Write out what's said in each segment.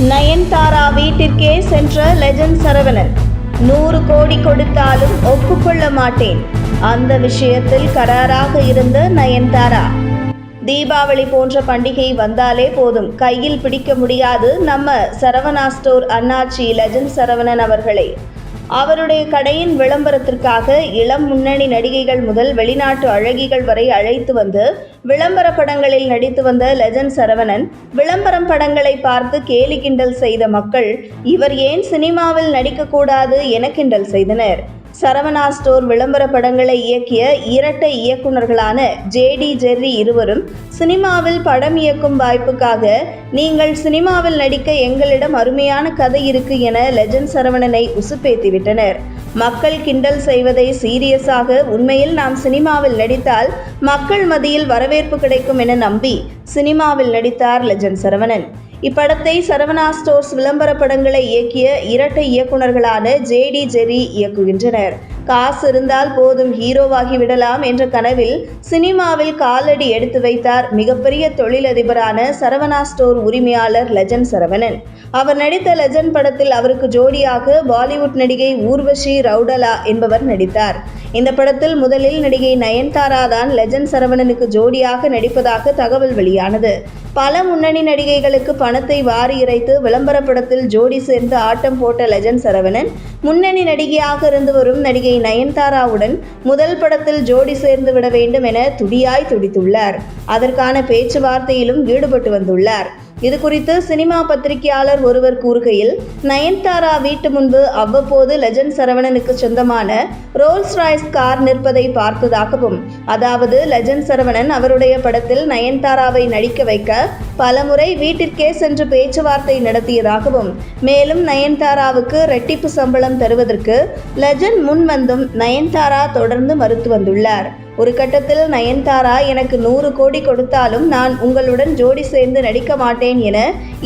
நயன்தாரா வீட்டிற்கே சென்ற லெஜண்ட் சரவணன். நூறு கோடி கொடுத்தாலும் ஒப்புக்கொள்ள மாட்டேன். அந்த விஷயத்தில் கராராக இருந்த நயன்தாரா. தீபாவளி போன்ற பண்டிகை வந்தாலே போதும். கையில் பிடிக்க முடியாது நம்ம சரவணா ஸ்டோர் அண்ணாச்சி லெஜண்ட் சரவணன் அவர்களை. அவருடைய கடையின் விளம்பரத்திற்காக இளம் முன்னணி நடிகைகள் முதல் வெளிநாட்டு அழகிகள் வரை அழைத்து வந்து விளம்பர படங்களில் நடித்து வந்த லெஜண்ட் சரவணன் விளம்பரம் படங்களை பார்த்து கேலி கிண்டல் செய்த மக்கள் இவர் ஏன் சினிமாவில் நடிக்கக்கூடாது என கிண்டல் செய்தனர். சரவணா ஸ்டோர் விளம்பர படங்களை இயக்கிய இரட்டை இயக்குனர்களான ஜேடி ஜெர்ரி இருவரும் சினிமாவில் படம் இயக்கும் வாய்ப்புக்காக நீங்கள் சினிமாவில் நடிக்க எங்களிடம் அருமையான கதை இருக்கு என லெஜண்ட் சரவணனை உசுப்பேத்திவிட்டனர். மக்கள் கிண்டல் செய்வதை சீரியஸாக உண்மையில் நாம் சினிமாவில் நடித்தால் மக்கள் மத்தியில் வரவேற்பு கிடைக்கும் என நம்பி சினிமாவில் நடித்தார் லெஜண்ட் சரவணன். இப்படத்தை சரவணா ஸ்டோர்ஸ் விளம்பர படங்களை இயக்கிய இரட்டை இயக்குனர்களான ஜேடி ஜெரி இயக்குகின்றனர். காசு இருந்தால் போதும் ஹீரோவாகி விடலாம் என்ற கனவில் சினிமாவில் காலடி எடுத்து வைத்தார் மிகப்பெரிய தொழிலதிபரான சரவணா ஸ்டோர் உரிமையாளர் லஜன் சரவணன். அவர் நடித்த லஜன் படத்தில் அவருக்கு ஜோடியாக பாலிவுட் நடிகை ஊர்வஷி ரவுடலா என்பவர் நடித்தார். இந்த படத்தில் முதலில் நடிகை நயன்தாரா தான் லெஜன் சரவணனுக்கு ஜோடியாக நடிப்பதாக தகவல் வெளியானது. பல முன்னணி நடிகைகளுக்கு பணத்தை வாரி இறைத்து விளம்பர படத்தில் ஜோடி சேர்ந்து ஆட்டம் போட்ட லெஜன் சரவணன் முன்னணி நடிகையாக இருந்து வரும் நடிகை நயன்தாராவுடன் முதல் படத்தில் ஜோடி சேர்ந்து விட வேண்டும் என துடியாய் துடித்துள்ளார். அதற்கான பேச்சுவார்த்தையிலும் ஈடுபட்டு வந்துள்ளார். இது குறித்து சினிமா பத்திரிகையாளர் ஒருவர் கூறுகையில் நயன்தாரா வீட்டு முன்பு அவ்வப்போது லெஜண்ட் சரவணனுக்கு சொந்தமான ரோல்ஸ் ராய்ஸ் கார் நிற்பதை பார்த்ததாகவும் அதாவது லெஜண்ட் சரவணன் அவருடைய படத்தில் நயன்தாராவை நடிக்க வைக்க பலமுறை வீட்டிற்கே சென்று பேச்சுவார்த்தை நடத்தியதாகவும் மேலும் நயன்தாராவுக்கு ரெட்டிப்பு சம்பளம் தருவதற்கு லெஜண்ட் முன் வந்தும் நயன்தாரா தொடர்ந்து மறுத்து வந்துள்ளார். ஒரு கட்டத்தில் நயன்தாரா எனக்கு நூறு கோடி கொடுத்தாலும் நான் உங்களுடன் ஜோடி சேர்ந்து நடிக்க மாட்டேன் என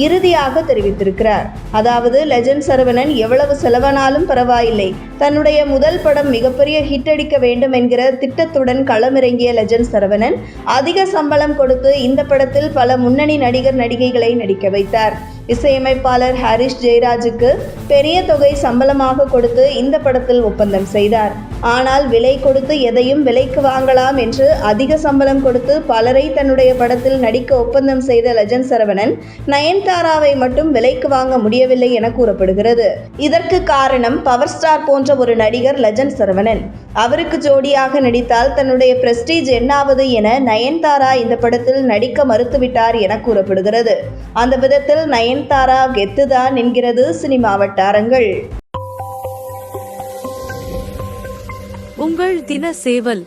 இறுதியாக தெரிவித்திருக்கிறார். அதாவது லெஜண்ட் சரவணன் எவ்வளவு செலவானாலும் பரவாயில்லை. தன்னுடைய முதல் படம் மிகப்பெரிய ஹிட் அடிக்க வேண்டும் என்கிற திட்டத்துடன் களமிறங்கிய லெஜண்ட் சரவணன் அதிக சம்பளம் கொடுத்து இந்த படத்தில் பல முன்னணி நடிகர் நடிகைகளை நடிக்க வைத்தார். இசையமைப்பாளர் ஹரிஷ் ஜெயராஜுக்கு பெரிய தொகை சம்பளமாக கொடுத்து இந்த படத்தில் ஒப்பந்தம் செய்தார். ஆனால் விலை கொடுத்து எதையும் விலைக்கு வாங்கலாம் என்று அதிக சம்பளம் கொடுத்து பலரை தன்னுடைய படத்தில் நடிக்க ஒப்பந்தம் செய்த லஜன் சரவணன் நயன்தாராவை மட்டும் விலைக்கு வாங்க முடியவில்லை என கூறப்படுகிறது. இதற்கு காரணம் பவர் ஸ்டார் போன்ற ஒரு நடிகர் லஜன் சரவணன். அவருக்கு ஜோடியாக நடித்தால் தன்னுடைய பிரஸ்டீஜ் என்னாவது என நயன்தாரா இந்த படத்தில் நடிக்க மறுத்துவிட்டார் என கூறப்படுகிறது. அந்த விதத்தில் நயன்தாரா கெத்துதான் என்கிறது சினிமா வட்டாரங்கள். உங்கள் தின சேவல்